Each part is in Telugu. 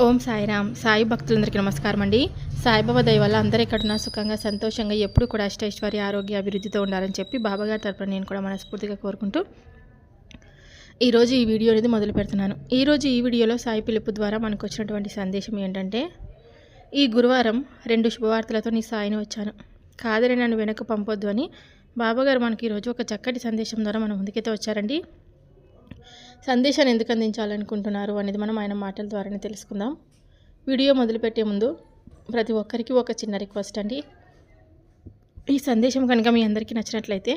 ఓం సాయిరామ్. సాయి భక్తులందరికీ నమస్కారం అండి సాయిబాబా దయ వల్ల అందరూ ఎక్కడున్నా సుఖంగా సంతోషంగా ఎప్పుడు కూడా అష్టైశ్వర్య ఆరోగ్య అభివృద్ధితో ఉండాలని చెప్పి బాబాగారి తరపున నేను కూడా మనస్ఫూర్తిగా కోరుకుంటూ ఈరోజు ఈ వీడియో అనేది మొదలు పెడుతున్నాను. ఈరోజు ఈ వీడియోలో సాయి పిలుపు ద్వారా మనకు వచ్చినటువంటి సందేశం ఏంటంటే ఈ గురువారం రెండు శుభవార్తలతో నీ సాయిని వచ్చాను. కాదని నన్ను వెనక్కి పంపొద్దు అని బాబాగారు మనకి ఈరోజు ఒక చక్కటి సందేశం ద్వారా మన ముందుకైతే వచ్చారండి. సందేశాన్ని ఎందుకు అందించాలనుకుంటున్నారు అనేది మనం ఆయన మాటల ద్వారానే తెలుసుకుందాం. వీడియో మొదలుపెట్టే ముందు ప్రతి ఒక్కరికి ఒక చిన్న రిక్వెస్ట్ అండి. ఈ సందేశం కనుక మీ అందరికీ నచ్చినట్లయితే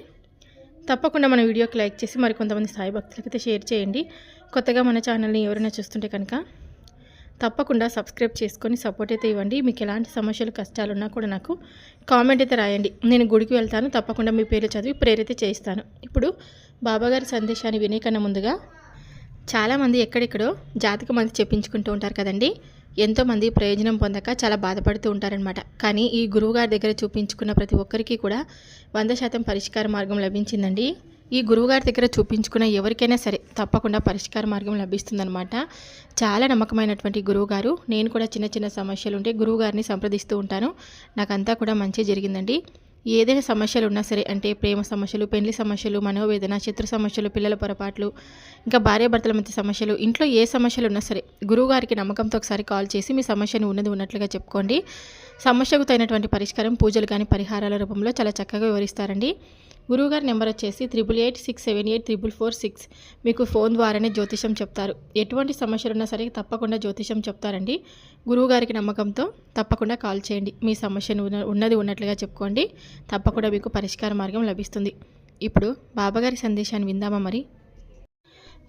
తప్పకుండా మన వీడియోకి లైక్ చేసి మరి కొంతమంది సాయి భక్తులకైతే షేర్ చేయండి. కొత్తగా మన ఛానల్ని ఎవరైనా చూస్తుంటే కనుక తప్పకుండా సబ్స్క్రైబ్ చేసుకొని సపోర్ట్ అయితే ఇవ్వండి. మీకు ఎలాంటి సమస్యలు కష్టాలు ఉన్నా కూడా నాకు కామెంట్ అయితే రాయండి. నేను గుడికి వెళ్తాను తప్పకుండా మీ పేరు చదివి ప్రేరిత చేయిస్తాను. ఇప్పుడు బాబాగారి సందేశాన్ని వినే కన్నా ముందుగా చాలామంది ఎక్కడెక్కడో జాతక మంది చెప్పించుకుంటూ ఉంటారు కదండి. ఎంతోమంది ప్రయోజనం పొందక చాలా బాధపడుతూ ఉంటారనమాట కానీ ఈ గురువుగారి దగ్గర చూపించుకున్న ప్రతి ఒక్కరికి కూడా వంద శాతం పరిష్కార మార్గం లభించిందండి. ఈ గురువుగారి దగ్గర చూపించుకున్న ఎవరికైనా సరే తప్పకుండా పరిష్కార మార్గం లభిస్తుందనమాట చాలా నమ్మకమైనటువంటి గురువుగారు. నేను కూడా చిన్న చిన్న సమస్యలు ఉంటే గురువుగారిని సంప్రదిస్తూ ఉంటాను. నాకంతా కూడా మంచి జరిగిందండి. ఏదైనా సమస్యలు ఉన్నా సరే అంటే ప్రేమ సమస్యలు పెళ్ళి సమస్యలు మనోవేదన శత్రు సమస్యలు పిల్లల పొరపాట్లు ఇంకా భార్యాభర్తల మధ్య సమస్యలు ఇంట్లో ఏ సమస్యలు ఉన్నా సరే గురువుగారికి నమ్మకంతో ఒకసారి కాల్ చేసి మీ సమస్యను ఉన్నది ఉన్నట్లుగా చెప్పుకోండి. సమస్యకు తగినటువంటి పరిష్కారం పూజలు కానీ పరిహారాల రూపంలో చాలా చక్కగా వివరిస్తారండి. గురువుగారి నెంబర్ వచ్చేసి triple eight six seven eight triple four six. మీకు ఫోన్ ద్వారానే జ్యోతిషం చెప్తారు. ఎటువంటి సమస్యలు ఉన్నా సరే తప్పకుండా జ్యోతిషం చెప్తారండి. గురువుగారికి నమ్మకంతో తప్పకుండా కాల్ చేయండి. మీ సమస్యను ఉన్నది ఉన్నట్లుగా చెప్పుకోండి. తప్పకుండా మీకు పరిష్కార మార్గం లభిస్తుంది. ఇప్పుడు బాబాగారి సందేశాన్ని విందామా మరి?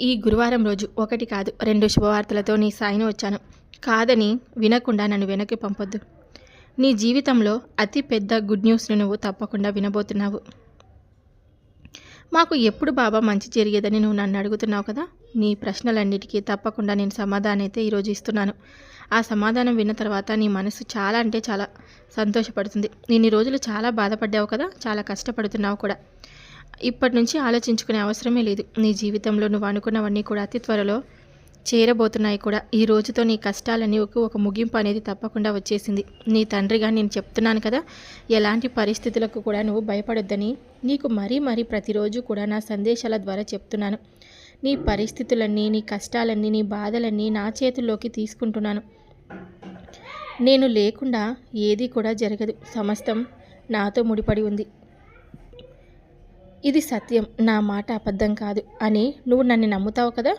ఈ గురువారం రోజు ఒకటి కాదు రెండు శుభవార్తలతో నీ సాయిని వచ్చాను. కాదని వినకుండా నన్ను వెనక్కి పంపొద్దు. నీ జీవితంలో అతి పెద్ద గుడ్ న్యూస్ను నువ్వు తప్పకుండా వినబోతున్నావు. మాకు ఎప్పుడు బాబా మంచి జరిగేదని నువ్వు నన్ను అడుగుతున్నావు కదా? నీ ప్రశ్నలన్నిటికీ తప్పకుండా నేను సమాధానం అయితే ఈరోజు ఇస్తున్నాను. ఆ సమాధానం విన్న తర్వాత నీ మనసు చాలా అంటే చాలా సంతోషపడుతుంది. ఇన్ని రోజులు చాలా బాధపడ్డావు కదా? చాలా కష్టపడుతున్నావు కూడా. ఇప్పటి నుంచి ఆలోచించుకునే అవసరమే లేదు. నీ జీవితంలో నువ్వు అనుకున్నవన్నీ కూడా అతి త్వరలో చేరబోతున్నాయి కూడా. ఈ రోజుతో నీ కష్టాలన్నీ ఒక ఒక ముగింపు అనేది తప్పకుండా వచ్చేసింది. నీ తండ్రిగా నేను చెప్తున్నాను కదా ఎలాంటి పరిస్థితులకు కూడా నువ్వు భయపడొద్దని నీకు మరీ మరీ ప్రతిరోజు కూడా నా సందేశాల ద్వారా చెప్తున్నాను. నీ పరిస్థితులన్నీ నీ కష్టాలన్నీ నీ బాధలన్నీ నా చేతుల్లోకి తీసుకుంటున్నాను. నేను లేకుండా ఏది కూడా జరగదు. సమస్తం నాతో ముడిపడి ఉంది. ఇది సత్యం. నా మాట అబద్ధం కాదు. అని నువ్వు నన్ను నమ్ముతావు కదా?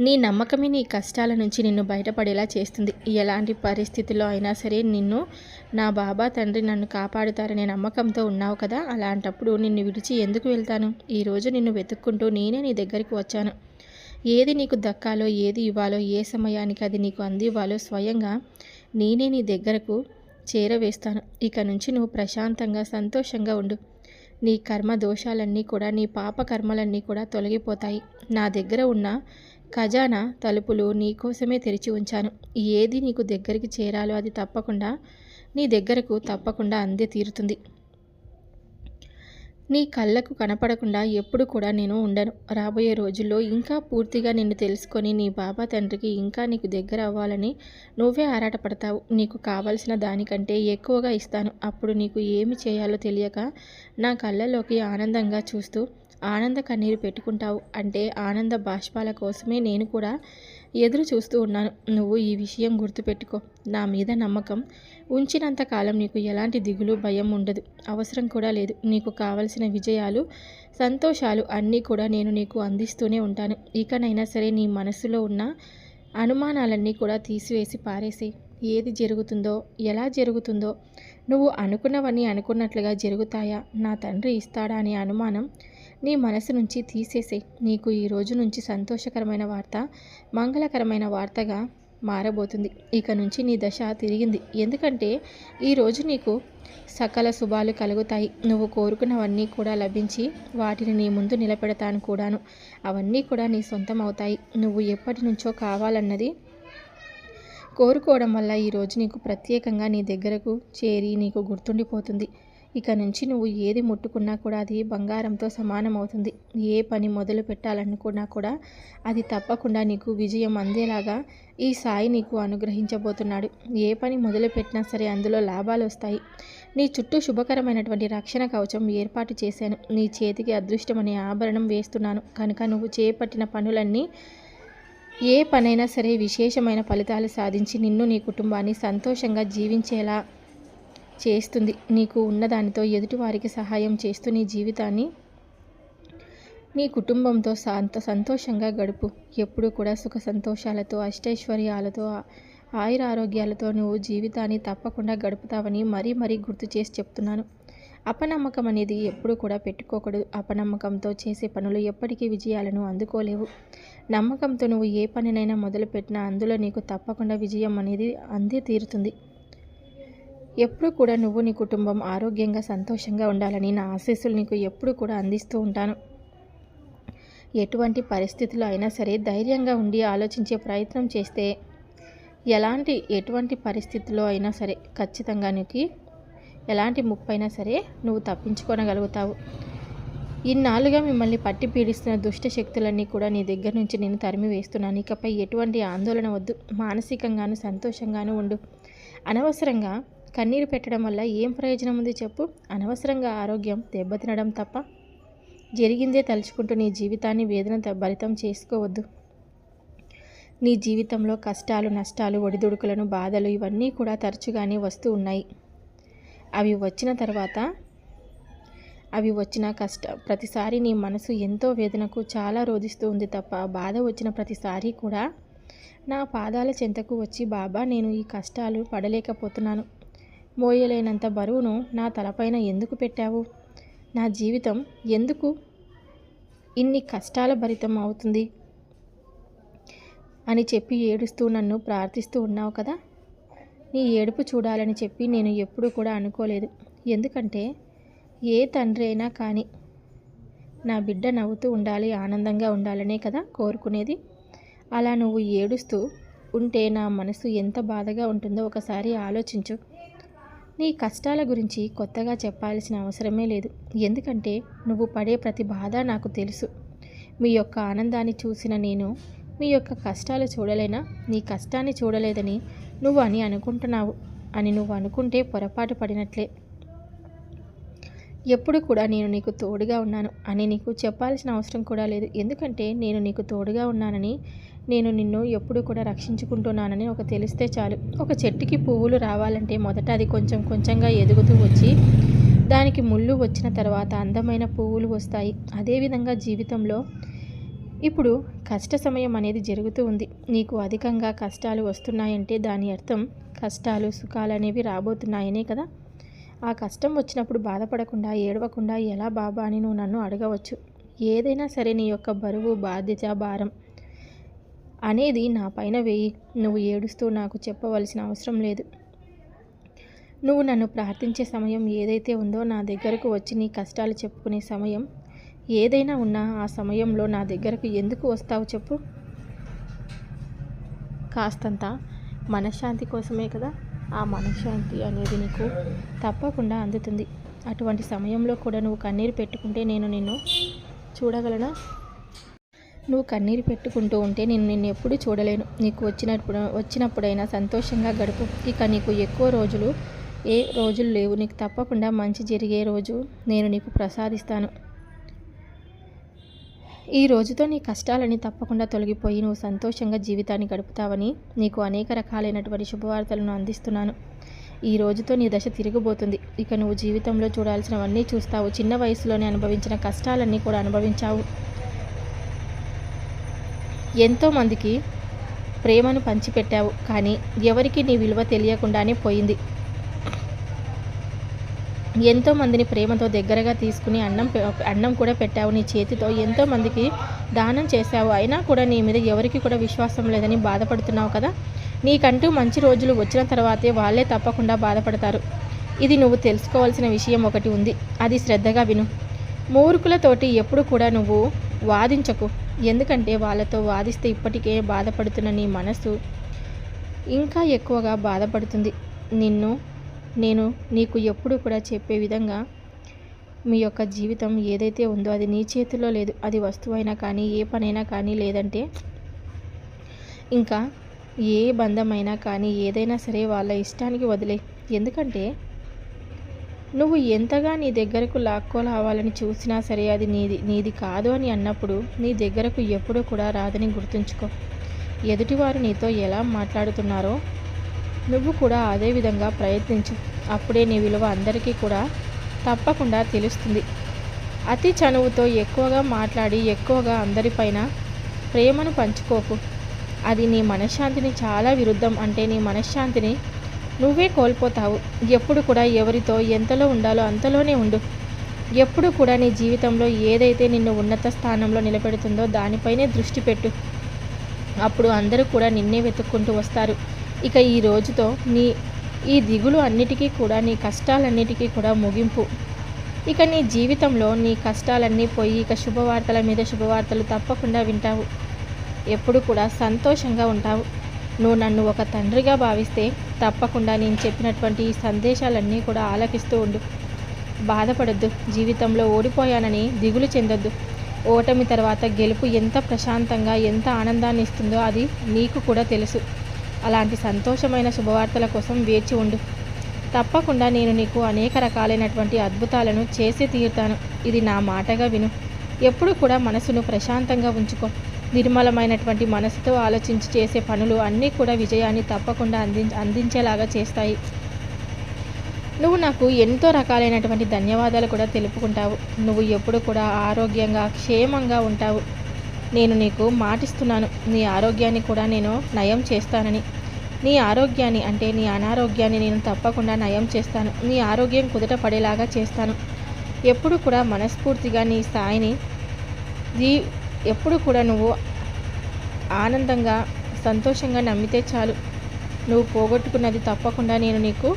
నీ నమ్మకమే నీ కష్టాల నుంచి నిన్ను బయటపడేలా చేస్తుంది. ఎలాంటి పరిస్థితుల్లో అయినా సరే నిన్ను నా బాబా తండ్రి నన్ను కాపాడుతారనే నమ్మకంతో ఉన్నావు కదా? అలాంటప్పుడు నిన్ను విడిచి ఎందుకు వెళ్తాను? ఈరోజు నిన్ను వెతుక్కుంటూ నేనే నీ దగ్గరికి వచ్చాను. ఏది నీకు దక్కాలో ఏది ఇవ్వాలో ఏ సమయానికి అది నీకు అందివ్వాలో స్వయంగా నేనే నీ దగ్గరకు చేరవేస్తాను. ఇక నుంచి నువ్వు ప్రశాంతంగా సంతోషంగా ఉండు. నీ కర్మ దోషాలన్నీ కూడా నీ పాప కర్మలన్నీ కూడా తొలగిపోతాయి. నా దగ్గర ఉన్న ఖజానా తలుపులు నీ కోసమే తెరిచి ఉంచాను. ఏది నీకు దగ్గరికి చేరాలో అది తప్పకుండా నీ దగ్గరకు తప్పకుండా అందే తీరుతుంది. నీ కళ్ళకు కనపడకుండా ఎప్పుడు కూడా నేను ఉండను. రాబోయే రోజుల్లో ఇంకా పూర్తిగా నిన్ను తెలుసుకొని నీ బాబా తండ్రికి ఇంకా నీకు దగ్గర అవ్వాలని నువ్వే ఆరాటపడతావు. నీకు కావలసిన దానికంటే ఎక్కువగా ఇస్తాను. అప్పుడు నీకు ఏమి చేయాలో తెలియక నా కళ్ళలోకి ఆనందంగా చూస్తూ ఆనంద కన్నీరు పెట్టుకుంటావు అంటే ఆనంద బాష్పాల కోసమే నేను కూడా ఎదురు చూస్తూ ఉన్నాను. నువ్వు ఈ విషయం గుర్తుపెట్టుకో. నా మీద నమ్మకం. ఉంచినంత కాలం నీకు ఎలాంటి దిగులు భయం ఉండదు. అవసరం కూడా లేదు. నీకు కావలసిన విజయాలు సంతోషాలు అన్నీ కూడా నేను నీకు అందిస్తూనే ఉంటాను. ఇకనైనా సరే నీ మనసులో ఉన్న అనుమానాలన్నీ కూడా తీసివేసి పారేసి ఏది జరుగుతుందో ఎలా జరుగుతుందో నువ్వు అనుకున్నవన్నీ అనుకున్నట్లుగా జరుగుతాయా? నా తండ్రి ఇస్తాడా అనే అనుమానం నీ మనసు నుంచి తీసేసే నీకు ఈ రోజు నుంచి సంతోషకరమైన వార్త మంగళకరమైన వార్తగా మారబోతుంది. ఇక నుంచి నీ దశ తిరిగింది. ఎందుకంటే ఈరోజు నీకు సకల శుభాలు కలుగుతాయి. నువ్వు కోరుకున్నవన్నీ కూడా లభించి వాటిని నీ ముందు నిలబెడతాను కూడాను. అవన్నీ కూడా నీ సొంతం అవుతాయి నువ్వు ఎప్పటి నుంచో కావాలన్నది కోరుకోవడం వల్ల ఈరోజు నీకు ప్రత్యేకంగా నీ దగ్గరకు చేరి నీకు గుర్తుండిపోతుంది. ఇక నుంచి నువ్వు ఏది ముట్టుకున్నా కూడా అది బంగారంతో సమానమవుతుంది. ఏ పని మొదలు పెట్టాలనుకున్నా కూడా అది తప్పకుండా నీకు విజయం అందేలాగా ఈ సాయి నీకు అనుగ్రహించబోతున్నాడు. ఏ పని మొదలు పెట్టినా సరే అందులో లాభాలు వస్తాయి. నీ చుట్టూ శుభకరమైనటువంటి రక్షణ కవచం ఏర్పాటు చేశాను. నీ చేతికి అదృష్టం అనే ఆభరణం వేస్తున్నాను. కనుక నువ్వు చేపట్టిన పనులన్నీ ఏ పనైనా సరే విశేషమైన ఫలితాలు సాధించి నిన్ను నీ కుటుంబాన్ని సంతోషంగా జీవించేలా చేస్తుంది. నీకు ఉన్నదానితో ఎదుటివారికి సహాయం చేస్తూ నీ జీవితాన్ని నీ కుటుంబంతో సంత సంతోషంగా గడుపు. ఎప్పుడు కూడా సుఖ సంతోషాలతో అష్టైశ్వర్యాలతో ఆయుర ఆరోగ్యాలతో నువ్వు జీవితాన్ని తప్పకుండా గడుపుతావని మరీ మరీ గుర్తు చేసి చెప్తున్నాను. అపనమ్మకం అనేది ఎప్పుడు కూడా పెట్టుకోకూడదు. అపనమ్మకంతో చేసే పనులు ఎప్పటికీ విజయాలను అందుకోలేవు. నమ్మకంతో నువ్వు ఏ పనినైనా మొదలుపెట్టినా అందులో నీకు తప్పకుండా విజయం అనేది అందే తీరుతుంది. ఎప్పుడు కూడా నువ్వు నీ కుటుంబం ఆరోగ్యంగా సంతోషంగా ఉండాలని నా ఆశీస్సులు నీకు ఎప్పుడు కూడా అందిస్తూ ఉంటాను. ఎటువంటి పరిస్థితులు అయినా సరే ధైర్యంగా ఉండి ఆలోచించే ప్రయత్నం చేస్తే ఎలాంటి ఎటువంటి పరిస్థితుల్లో అయినా సరే ఖచ్చితంగా నీకు ఎలాంటి ముప్పైనా సరే నువ్వు తప్పించుకోనగలుగుతావు. ఇన్నాళ్ళుగా మిమ్మల్ని పట్టి పీడిస్తున్న దుష్ట శక్తులన్నీ కూడా నీ దగ్గర నుంచి నేను తరిమి వేస్తున్నాను. ఇకపై ఎటువంటి ఆందోళన వద్దు. మానసికంగాను సంతోషంగాను ఉండు. అనవసరంగా కన్నీరు పెట్టడం వల్ల ఏం ప్రయోజనం ఉంది చెప్పు? అనవసరంగా ఆరోగ్యం దెబ్బతినడం తప్ప? జరిగిందే తలుచుకుంటూ నీ జీవితాన్ని వేదన భరితం చేసుకోవద్దు. నీ జీవితంలో కష్టాలు నష్టాలు ఒడిదుడుకులను బాధలు ఇవన్నీ కూడా తరచుగానే వస్తూ ఉన్నాయి. అవి వచ్చిన తర్వాత అవి వచ్చిన కష్ట ప్రతిసారి నీ మనసు ఎంతో వేదనకు చాలా రోధిస్తూ ఉంది తప్ప బాధ వచ్చిన ప్రతిసారి కూడా నా పాదాల చెంతకు వచ్చి బాబా నేను ఈ కష్టాలు పడలేకపోతున్నాను. మోయలేనంత బరువును నా తలపైన ఎందుకు పెట్టావు? నా జీవితం ఎందుకు ఇన్ని కష్టాల భరితం అవుతుంది? అని చెప్పి ఏడుస్తూ నన్ను ప్రార్థిస్తూ ఉన్నావు కదా? నీ ఏడుపు చూడాలని చెప్పి నేను ఎప్పుడూ కూడా అనుకోలేదు. ఎందుకంటే ఏ తండ్రి అయినా కానీ నా బిడ్డ నవ్వుతూ ఉండాలి ఆనందంగా ఉండాలనే కదా కోరుకునేది? అలా నువ్వు ఏడుస్తూ ఉంటే నా మనసు ఎంత బాధగా ఉంటుందో ఒకసారి ఆలోచించు. నీ కష్టాల గురించి కొత్తగా చెప్పాల్సిన అవసరమే లేదు. ఎందుకంటే నువ్వు పడే ప్రతి బాధ నాకు తెలుసు. మీ యొక్క ఆనందాన్ని చూసిన నేను మీ యొక్క కష్టాలు చూడలేనా? నీ కష్టాన్ని చూడలేదని నువ్వు అని అనుకుంటున్నావు అని నువ్వు అనుకుంటే పొరపాటు పడినట్లే. ఎప్పుడు కూడా నేను నీకు తోడుగా ఉన్నాను అని నీకు చెప్పాల్సిన అవసరం కూడా లేదు. ఎందుకంటే నేను నీకు తోడుగా ఉన్నానని నేను నిన్ను ఎప్పుడు కూడా రక్షించుకుంటున్నానని ఒక తెలిస్తే చాలు. ఒక చెట్టుకి పువ్వులు రావాలంటే మొదట అది కొంచెం కొంచెంగా ఎదుగుతూ వచ్చి దానికి ముళ్ళు వచ్చిన తర్వాత అందమైన పువ్వులు వస్తాయి. అదేవిధంగా జీవితంలో ఇప్పుడు కష్ట సమయం అనేది జరుగుతూ ఉంది. నీకు అధికంగా కష్టాలు వస్తున్నాయంటే దాని అర్థం కష్టాలు సుఖాలు అనేవి రాబోతున్నాయనే కదా? ఆ కష్టం వచ్చినప్పుడు బాధపడకుండా ఏడవకుండా ఎలా బాబా అని నువ్వు నన్ను అడగవచ్చు. ఏదైనా సరే నీ యొక్క బరువు బాధ్యత భారం అనేది నా పైన వేయి. నువ్వు ఏడుస్తూ నాకు చెప్పవలసిన అవసరం లేదు. నువ్వు నన్ను ప్రార్థించే సమయం ఏదైతే ఉందో నా దగ్గరకు వచ్చి నీ కష్టాలు చెప్పుకునే సమయం ఏదైనా ఉన్నా ఆ సమయంలో నా దగ్గరకు ఎందుకు వస్తావు చెప్పు. కాస్తంత మనశ్శాంతి కోసమే కదా ఆ మనశ్శాంతి అనేది నీకు తప్పకుండా అందుతుంది. అటువంటి సమయంలో కూడా నువ్వు కన్నీరు పెట్టుకుంటే నేను నిన్ను చూడగలనా? నువ్వు కన్నీరు పెట్టుకుంటూ ఉంటే నేను నిన్ను ఎప్పుడూ చూడలేను. నీకు వచ్చినప్పుడు వచ్చినప్పుడైనా సంతోషంగా గడుపు. ఇక నీకు ఎక్కువ రోజులు ఏ రోజులు లేవు. నీకు తప్పకుండా మంచి జరిగే రోజు నేను నీకు ప్రసాదిస్తాను. ఈ రోజుతో నీ కష్టాలని తప్పకుండా తొలగిపోయి నువ్వు సంతోషంగా జీవితాన్ని గడుపుతావని నీకు అనేక రకాలైనటువంటి శుభవార్తలను అందిస్తున్నాను. ఈ రోజుతో నీ దశ తిరిగిపోతుంది. ఇక నువ్వు జీవితంలో చూడాల్సినవన్నీ చూస్తావు. చిన్న వయసులోనే అనుభవించిన కష్టాలన్నీ కూడా అనుభవించావు. ఎంతోమందికి ప్రేమను పంచిపెట్టావు కానీ ఎవరికి నీ విలువ తెలియకుండానే పోయింది. ఎంతోమందిని ప్రేమతో దగ్గరగా తీసుకుని అన్నం అన్నం కూడా పెట్టావు నీ చేతితో. ఎంతోమందికి దానం చేశావు అయినా కూడా నీ మీద ఎవరికి కూడా విశ్వాసం లేదని బాధపడుతున్నావు కదా? నీకంటూ మంచి రోజులు వచ్చిన తర్వాతే వాళ్ళే తప్పకుండా బాధపడతారు. ఇది నువ్వు తెలుసుకోవాల్సిన విషయం ఒకటి ఉంది. అది శ్రద్ధగా విను. మూర్ఖులతోటి ఎప్పుడు కూడా నువ్వు వాదించకు. ఎందుకంటే వాళ్ళతో వాదిస్తే ఇప్పటికే బాధపడుతున్న నీ మనసు ఇంకా ఎక్కువగా బాధపడుతుంది. నిన్ను నేను నీకు ఎప్పుడు కూడా చెప్పే విధంగా మీ యొక్క జీవితం ఏదైతే ఉందో అది నీ చేతిలో లేదు. అది వస్తువైనా కానీ ఏ పనైనా కానీ లేదంటే ఇంకా ఏ బంధమైనా కానీ ఏదైనా సరే వాళ్ళ ఇష్టానికి వదిలే. ఎందుకంటే నువ్వు ఎంతగా నీ దగ్గరకు లాక్కోలావాలని చూసినా సరే అది నీది నీది కాదు అని అన్నప్పుడు నీ దగ్గరకు ఎప్పుడూ కూడా రాదని గుర్తుంచుకో. ఎదుటివారు నీతో ఎలా మాట్లాడుతున్నారో నువ్వు కూడా అదే విధంగా ప్రయత్నించు. అప్పుడే నీ విలువ అందరికీ కూడా తప్పకుండా తెలుస్తుంది. అతి చనువుతో ఎక్కువగా మాట్లాడి ఎక్కువగా అందరిపైన ప్రేమను పంచుకోకు. అది నీ మనశ్శాంతిని చాలా విరుద్ధం అంటే నీ మనశ్శాంతిని నువ్వే కోల్పోతావు. ఎప్పుడు కూడా ఎవరితో ఎంతలో ఉండాలో అంతలోనే ఉండు. ఎప్పుడు కూడా నీ జీవితంలో ఏదైతే నిన్ను ఉన్నత స్థానంలో నిలబెడుతుందో దానిపైనే దృష్టి పెట్టు. అప్పుడు అందరూ కూడా నిన్నే వెతుక్కుంటూ వస్తారు. ఇక ఈ రోజుతో నీ ఈ దిగులు అన్నిటికీ కూడా నీ కష్టాలన్నిటికీ కూడా ముగింపు. ఇక నీ జీవితంలో నీ కష్టాలన్నీ పోయి ఇక శుభవార్తల మీద శుభవార్తలు తప్పకుండా వింటావు. ఎప్పుడు కూడా సంతోషంగా ఉంటావు. నువ్వు నన్ను ఒక తండ్రిగా భావిస్తే తప్పకుండా నేను చెప్పినటువంటి ఈ సందేశాలన్నీ కూడా ఆలకిస్తూ ఉండు. బాధపడద్దు. జీవితంలో ఓడిపోయానని దిగులు చెందొద్దు. ఓటమి తర్వాత గెలుపు ఎంత ప్రశాంతంగా ఎంత ఆనందాన్ని ఇస్తుందో అది నీకు కూడా తెలుసు. అలాంటి సంతోషమైన శుభవార్తల కోసం వేచి ఉండు. తప్పకుండా నేను నీకు అనేక రకాలైనటువంటి అద్భుతాలను చేసి తీరుతాను. ఇది నా మాటగా విను. ఎప్పుడు కూడా మనసును ప్రశాంతంగా ఉంచుకో. నిర్మలమైనటువంటి మనసుతో ఆలోచించి చేసే పనులు అన్నీ కూడా విజయాన్ని తప్పకుండా అంది అందించేలాగా చేస్తాయి. నువ్వు నాకు ఎంతో రకాలైనటువంటి ధన్యవాదాలు కూడా తెలుపుకుంటావు. నువ్వు ఎప్పుడు కూడా ఆరోగ్యంగా క్షేమంగా ఉంటావు. నేను నీకు మాటిస్తున్నాను. నీ ఆరోగ్యాన్ని కూడా నేను నయం చేస్తానని. నీ ఆరోగ్యాన్ని అంటే నీ అనారోగ్యాన్ని నేను తప్పకుండా నయం చేస్తాను. నీ ఆరోగ్యం కుదుట పడేలాగా చేస్తాను. ఎప్పుడు కూడా మనస్ఫూర్తిగా నీ స్థాయిని దీ ఎప్పుడు కూడా నువ్వు ఆనందంగా సంతోషంగా నమ్మితే చాలు. నువ్వు పోగొట్టుకున్నది తప్పకుండా నేను నీకు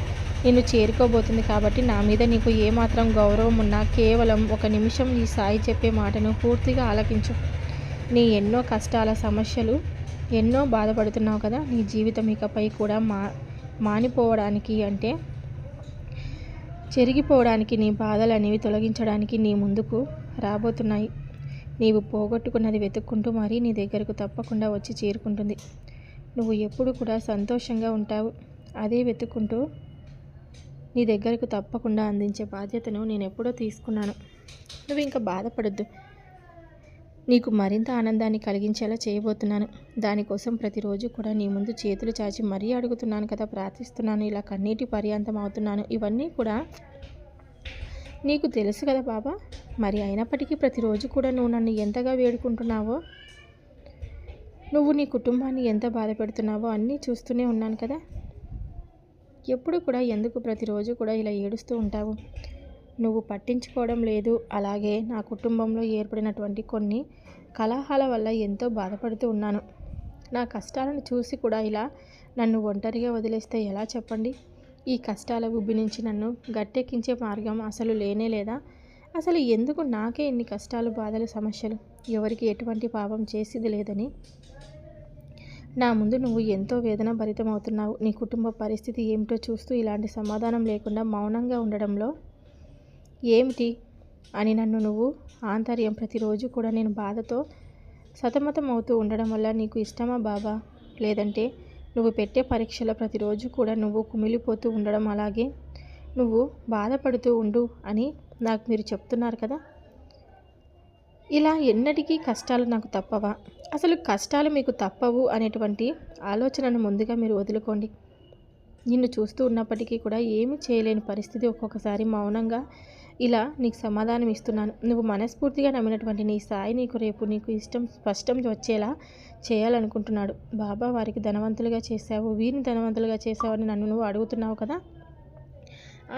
నిన్ను చేరుకోబోతుంది కాబట్టి నా మీద నీకు ఏమాత్రం గౌరవం ఉన్నా కేవలం ఒక నిమిషం నీ సాయి చెప్పే మాటను పూర్తిగా ఆలకించు. నీ ఎన్నో కష్టాల సమస్యలు ఎన్నో బాధపడుతున్నావు కదా నీ జీవితం ఇకపై కూడా మా మానిపోవడానికి అంటే చెరిగిపోవడానికి నీ బాధలు అనేవి తొలగించడానికి నీ ముందుకు రాబోతున్నాయి. నీవు పోగొట్టుకున్నది వెతుక్కుంటూ మరీ నీ దగ్గరకు తప్పకుండా వచ్చి చేరుకుంటుంది. నువ్వు ఎప్పుడు కూడా సంతోషంగా ఉంటావు. అదే వెతుక్కుంటూ నీ దగ్గరకు తప్పకుండా అందించే బాధ్యతను నేను ఎప్పుడో తీసుకున్నాను. నువ్వు ఇంకా బాధపడద్దు. నీకు మరింత ఆనందాన్ని కలిగించేలా చేయబోతున్నాను. దానికోసం ప్రతిరోజు కూడా నీ ముందు చేతులు చాచి మరీ అడుగుతున్నాను కదా ప్రార్థిస్తున్నాను. ఇలా కన్నీటి పర్యాంతం అవుతున్నాను. ఇవన్నీ కూడా నీకు తెలుసు కదా బాబా మరి అయినప్పటికీ ప్రతిరోజు కూడా నువ్వు నన్ను ఎంతగా వేడుకుంటున్నావో? నువ్వు నీ కుటుంబాన్ని ఎంత బాధ పెడుతున్నావో అన్నీ చూస్తూనే ఉన్నాను కదా. ఎప్పుడు కూడా ఎందుకు ప్రతిరోజు కూడా ఇలా ఏడుస్తూ ఉంటావు? నువ్వు పట్టించుకోవడం లేదు. అలాగే నా కుటుంబంలో ఏర్పడినటువంటి కొన్ని కలహాల వల్ల ఎంతో బాధపడుతూ ఉన్నాను. నా కష్టాలను చూసి కూడా ఇలా నన్ను ఒంటరిగా వదిలేస్తే ఎలా చెప్పండి? ఈ కష్టాల గుబ్బి నుంచి నన్ను గట్టెక్కించే మార్గం అసలు లేనే లేదా? అసలు ఎందుకు నాకే ఇన్ని కష్టాలు బాధలు సమస్యలు? ఎవరికి ఎటువంటి పాపం చేసేది లేదని? నా ముందు నువ్వు ఎంతో వేదన భరితమవుతున్నావు. నీ కుటుంబ పరిస్థితి ఏమిటో చూస్తూ ఇలాంటి సమాధానం లేకుండా మౌనంగా ఉండడంలో ఏమిటి అని నన్ను నువ్వు ఆంతర్యం ప్రతిరోజు కూడా నేను బాధతో సతమతం అవుతూ ఉండడం వల్ల నీకు ఇష్టమా బాబా? లేదంటే నువ్వు పెట్టే పరీక్షల ప్రతిరోజు కూడా నువ్వు కుమిలిపోతూ ఉండడం అలాగే నువ్వు బాధపడుతూ ఉండు అని నాకు మీరు చెప్తున్నారు కదా. ఇలా ఎన్నటికీ కష్టాలు నాకు తప్పవా? అసలు కష్టాలు మీకు తప్పవు అనేటువంటి ఆలోచనను ముందుగా మీరు వదులుకోండి. నిన్ను చూస్తూ ఉన్నప్పటికీ కూడా ఏమీ చేయలేని పరిస్థితి ఒక్కొక్కసారి మౌనంగా ఇలా నీకు సమాధానం ఇస్తున్నాను. నువ్వు మనస్ఫూర్తిగా నమ్మినటువంటి నీ సాయి నీకు రేపు నీకు ఇష్టం స్పష్టం వచ్చేలా చేయాలనుకుంటున్నాడు. బాబా వారికి ధనవంతులుగా చేశావు. వీరిని ధనవంతులుగా చేశావని నన్ను నువ్వు అడుగుతున్నావు కదా?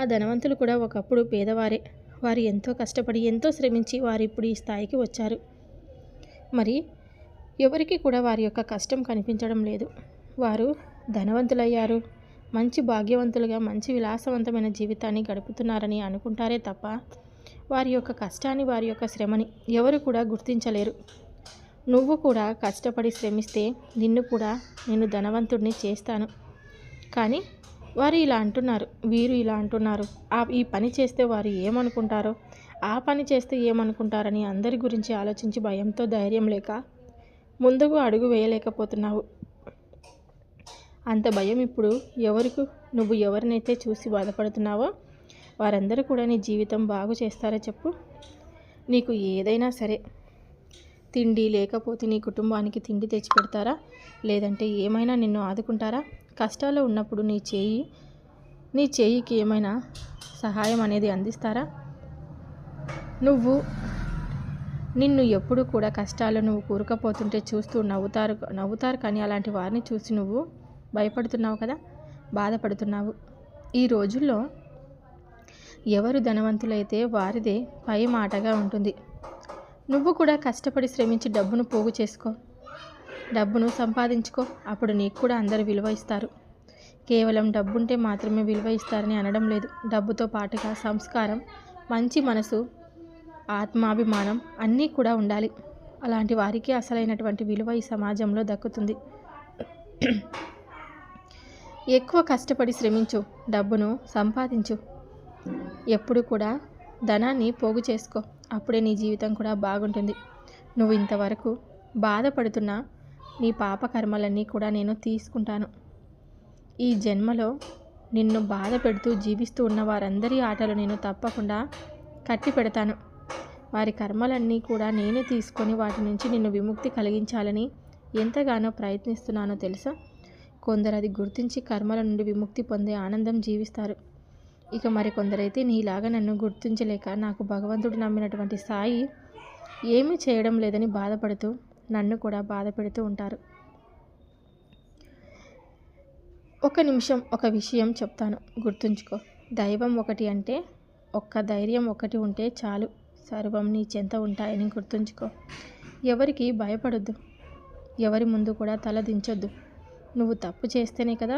ఆ ధనవంతులు కూడా ఒకప్పుడు పేదవారే. వారు ఎంతో కష్టపడి ఎంతో శ్రమించి వారు ఇప్పుడు ఈ స్థాయికి వచ్చారు. మరి ఎవరికి కూడా వారి యొక్క కష్టం కనిపించడం లేదు. వారు ధనవంతులయ్యారు. మంచి భాగ్యవంతులుగా మంచి విలాసవంతమైన జీవితాన్ని గడుపుతున్నారని అనుకుంటారే తప్ప వారి యొక్క కష్టాన్ని వారి యొక్క శ్రమని ఎవరు కూడా గుర్తించలేరు. నువ్వు కూడా కష్టపడి శ్రమిస్తే నిన్ను కూడా నేను ధనవంతుడిని చేస్తాను. కానీ వారు ఇలా అంటున్నారు వీరు ఇలా అంటున్నారు. ఆ ఈ పని చేస్తే వారు ఏమనుకుంటారో ఆ పని చేస్తే ఏమనుకుంటారని అందరి గురించి ఆలోచించి భయంతో ధైర్యం లేక ముందుకు అడుగు వేయలేకపోతున్నావు. అంత భయం ఇప్పుడు ఎవరికి? నువ్వు ఎవరినైతే చూసి బాధపడుతున్నావో వారందరూ కూడా నీ జీవితం బాగు చేస్తారా చెప్పు? నీకు ఏదైనా సరే. తిండి లేకపోతే నీ కుటుంబానికి తిండి తెచ్చి పెడతారా లేదంటే ఏమైనా నిన్ను ఆదుకుంటారా? కష్టాల్లో ఉన్నప్పుడు నీ చేయి నీ చేయికి ఏమైనా సహాయం అనేది అందిస్తారా? నువ్వు నిన్ను ఎప్పుడు కూడా కష్టాలు నువ్వు కూరుకపోతుంటే చూస్తూ నవ్వుతారు నవ్వుతారు కానీ అలాంటి వారిని చూసి నువ్వు భయపడుతున్నావు కదా? బాధపడుతున్నావు. ఈ రోజుల్లో ఎవరు ధనవంతులైతే వారిదే పై మాటగా ఉంటుంది. నువ్వు కూడా కష్టపడి శ్రమించి డబ్బును పోగు చేసుకో. డబ్బును సంపాదించుకో. అప్పుడు నీకు కూడా అందరు విలువ ఇస్తారు. కేవలం డబ్బుంటే మాత్రమే విలువ ఇస్తారని అనడం లేదు. డబ్బుతో పాటుగా సంస్కారం మంచి మనసు ఆత్మాభిమానం అన్నీ కూడా ఉండాలి. అలాంటి వారికి అసలైనటువంటి విలువ ఈ సమాజంలో దక్కుతుంది. ఎక్కువ కష్టపడి శ్రమించు డబ్బును సంపాదించు. ఎప్పుడు కూడా ధనాన్ని పోగు చేసుకో. అప్పుడే నీ జీవితం కూడా బాగుంటుంది. నువ్వు ఇంతవరకు బాధపడుతున్న నీ పాప కర్మలన్నీ కూడా నేను తీసుకుంటాను. ఈ జన్మలో నిన్ను బాధ పెడుతూ జీవిస్తూ ఉన్న వారందరి ఆటలు నేను తప్పకుండా కట్టి పెడతాను. వారి కర్మలన్నీ కూడా నేనే తీసుకొని వాటి నుంచి నిన్ను విముక్తి కలిగించాలని ఎంతగానో ప్రయత్నిస్తున్నానో తెలుసా? కొందరు అది గుర్తించి కర్మల నుండి విముక్తి పొందే ఆనందం జీవిస్తారు. ఇక మరి కొందరైతే నీలాగా నన్ను గుర్తించలేక నాకు భగవంతుడు నమ్మినటువంటి సాయి ఏమీ చేయడం లేదని బాధపడుతూ నన్ను కూడా బాధ పెడుతూ ఉంటారు. ఒక నిమిషం ఒక విషయం చెప్తాను. గుర్తుంచుకో. దైవం ఒకటి అంటే ఒక్క ధైర్యం ఒకటి ఉంటే చాలు. సర్వం నీ చెంత ఉంటాయని గుర్తుంచుకో. ఎవరికి భయపడొద్దు. ఎవరి ముందు కూడా తల దించొద్దు. నువ్వు తప్పు చేస్తేనే కదా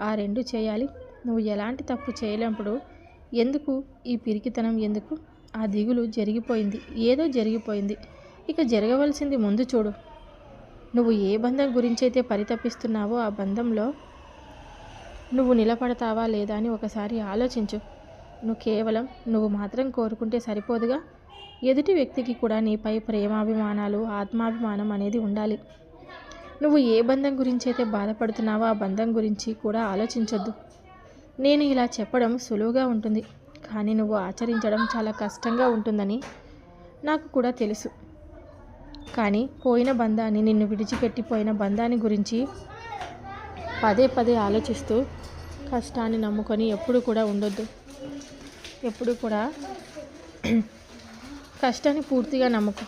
ఆ రెండు చేయాలి. నువ్వు ఎలాంటి తప్పు చేయలేనప్పుడు ఎందుకు ఈ పిరికితనం ఎందుకు? ఆ దిగులు జరిగిపోయింది. ఏదో జరిగిపోయింది. ఇక జరగవలసింది ముందు చూడు. నువ్వు ఏ బంధం గురించి అయితే పరితపిస్తున్నావో ఆ బంధంలో నువ్వు నిలబడతావా లేదా అని ఒకసారి ఆలోచించు. నువ్వు కేవలం నువ్వు మాత్రం కోరుకుంటే సరిపోదుగా. ఎదుటి వ్యక్తికి కూడా నీపై ప్రేమాభిమానాలు ఆత్మాభిమానం అనేది ఉండాలి. నువ్వు ఏ బంధం గురించి అయితే బాధపడుతున్నావో ఆ బంధం గురించి కూడా ఆలోచించొద్దు. నేను ఇలా చెప్పడం సులువుగా ఉంటుంది కానీ నువ్వు ఆచరించడం చాలా కష్టంగా ఉంటుందని నాకు కూడా తెలుసు. కానీ పోయిన బంధాన్ని నిన్ను విడిచిపెట్టిపోయిన బంధాన్ని గురించి పదే పదే ఆలోచిస్తూ కష్టాన్ని నమ్ముకొని ఎప్పుడు కూడా ఉండొద్దు. ఎప్పుడు కూడా కష్టాన్ని పూర్తిగా నమ్ముకో.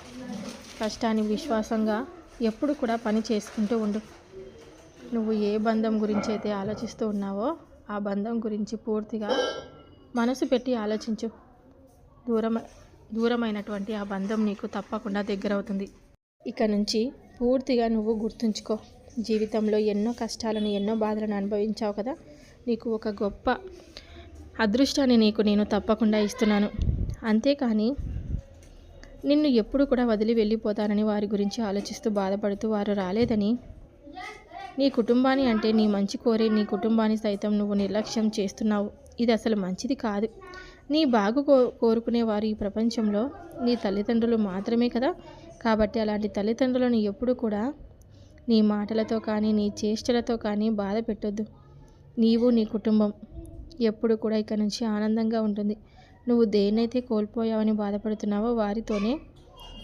కష్టాన్ని విశ్వాసంగా ఎప్పుడు కూడా పని చేసుకుంటూ ఉండు. నువ్వు ఏ బంధం గురించి అయితే ఆలోచిస్తూ ఉన్నావో ఆ బంధం గురించి పూర్తిగా మనసు పెట్టి ఆలోచించు. దూరం దూరమైనటువంటి ఆ బంధం నీకు తప్పకుండా దగ్గరవుతుంది. ఇక నుంచి పూర్తిగా నువ్వు గుర్తుంచుకో. జీవితంలో ఎన్నో కష్టాలను ఎన్నో బాధలను అనుభవించావు కదా? నీకు ఒక గొప్ప అదృష్టాన్ని నీకు నేను తప్పకుండా ఇస్తున్నాను. అంతేకాని నిన్ను ఎప్పుడు కూడా వదిలి వెళ్ళిపోతానని వారి గురించి ఆలోచిస్తూ బాధపడుతూ వారు రాలేదని. నీ కుటుంబాన్ని అంటే నీ మంచి కోరే నీ కుటుంబాన్ని సైతం నువ్వు నిర్లక్ష్యం చేస్తున్నావు. ఇది అసలు మంచిది కాదు. నీ బాగు కో కోరుకునేవారు ఈ ప్రపంచంలో నీ తల్లిదండ్రులు మాత్రమే కదా. కాబట్టి అలాంటి తల్లిదండ్రులను ఎప్పుడు కూడా నీ మాటలతో కానీ నీ చేష్టలతో కానీ బాధ పెట్టొద్దు. నీవు నీ కుటుంబం ఎప్పుడు కూడా ఇక నుంచి ఆనందంగా ఉంటుంది. నువ్వు దేన్నైతే కోల్పోయావని బాధపడుతున్నావో వారితోనే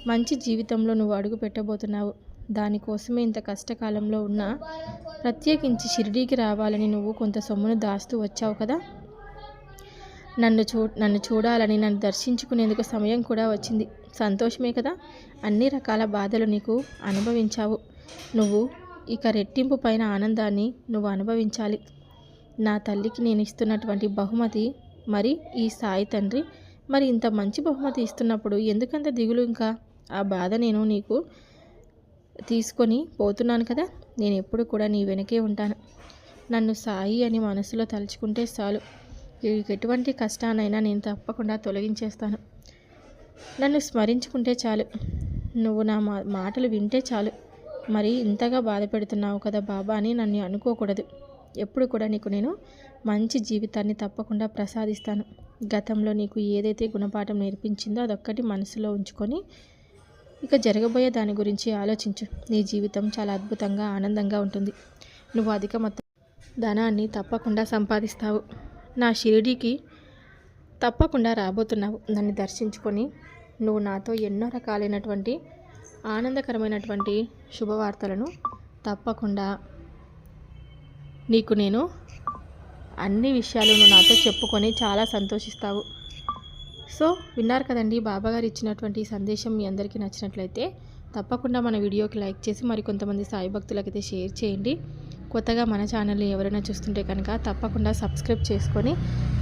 మంచి జీవితంలో నువ్వు అడుగు పెట్టబోతున్నావు. దానికోసమే ఇంత కష్టకాలంలో ఉన్న ప్రత్యేకించి షిరిడీకి రావాలని నువ్వు కొంత సొమ్మును దాస్తూ వచ్చావు కదా? నన్ను చూ నన్ను చూడాలని నన్ను దర్శించుకునేందుకు సమయం కూడా వచ్చింది. సంతోషమే కదా? అన్ని రకాల బాధలు నీకు అనుభవించావు. నువ్వు ఇక రెట్టింపు పైన ఆనందాన్ని నువ్వు అనుభవించాలి. నా తల్లికి నేను ఇస్తున్నటువంటి బహుమతి మరి ఈ సాయి తండ్రి మరి ఇంత మంచి బహుమతి ఇస్తున్నప్పుడు ఎందుకంత దిగులు ఇంకా? ఆ బాధ నేను నీకు తీసుకొని పోతున్నాను కదా? నేను ఎప్పుడు కూడా నీ వెనకే ఉంటాను. నన్ను సాయి అని మనసులో తలుచుకుంటే చాలు. ఎటువంటి కష్టానైనా నేను తప్పకుండా తొలగించేస్తాను. నన్ను స్మరించుకుంటే చాలు. నువ్వు నా మా మాటలు వింటే చాలు. మరి ఇంతగా బాధ పెడుతున్నావు కదా బాబా అని నన్ను అనుకోకూడదు. ఎప్పుడు కూడా నీకు నేను మంచి జీవితాన్ని తప్పకుండా ప్రసాదిస్తాను. గతంలో నీకు ఏదైతే గుణపాఠం నేర్పించిందో అదొక్కటి మనసులో ఉంచుకొని ఇక జరగబోయే దాని గురించి ఆలోచించు. నీ జీవితం చాలా అద్భుతంగా ఆనందంగా ఉంటుంది. నువ్వు అధిక మొత్తం ధనాన్ని తప్పకుండా సంపాదిస్తావు. నా షిరిడీకి తప్పకుండా రాబోతున్నావు. నన్ను దర్శించుకొని నువ్వు నాతో ఎన్నో రకాలైనటువంటి ఆనందకరమైనటువంటి శుభవార్తలను తప్పకుండా నీకు నేను అన్ని విషయాలు నువ్వు నాతో చెప్పుకొని చాలా సంతోషిస్తావు. సో విన్నారు కదండి బాబాగారు ఇచ్చినటువంటి సందేశం మీ అందరికీ నచ్చినట్లయితే తప్పకుండా మన వీడియోకి లైక్ చేసి మరికొంతమంది సాయి భక్తులకైతే షేర్ చేయండి. కొత్తగా మన ఛానల్ని ఎవరైనా చూస్తుంటే కనుక తప్పకుండా సబ్స్క్రైబ్ చేసుకొని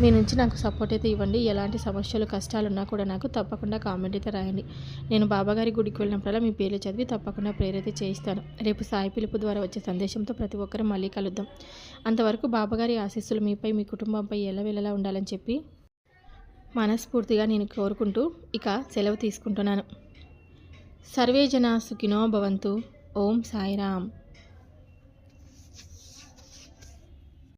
మీ నుంచి నాకు సపోర్ట్ అయితే ఇవ్వండి. ఎలాంటి సమస్యలు కష్టాలు ఉన్నా కూడా నాకు తప్పకుండా కామెంట్ అయితే రాయండి. నేను బాబాగారి గుడికి వెళ్ళినప్పుడల్లా మీ పేర్లు చదివి తప్పకుండా ప్రేరైతే చేయిస్తాను. రేపు సాయి పిలుపు ద్వారా వచ్చే సందేశంతో ప్రతి ఒక్కరూ మళ్ళీ కలుద్దాం. అంతవరకు బాబాగారి ఆశీస్సులు మీపై మీ కుటుంబంపై ఎల్లవెల్లలా ఉండాలని చెప్పి మనస్ఫూర్తిగా నేను కోరుకుంటూ ఇక సెలవు తీసుకుంటున్నాను. సర్వేజన సుఖినో భవంతు. ఓం సాయిరామ్.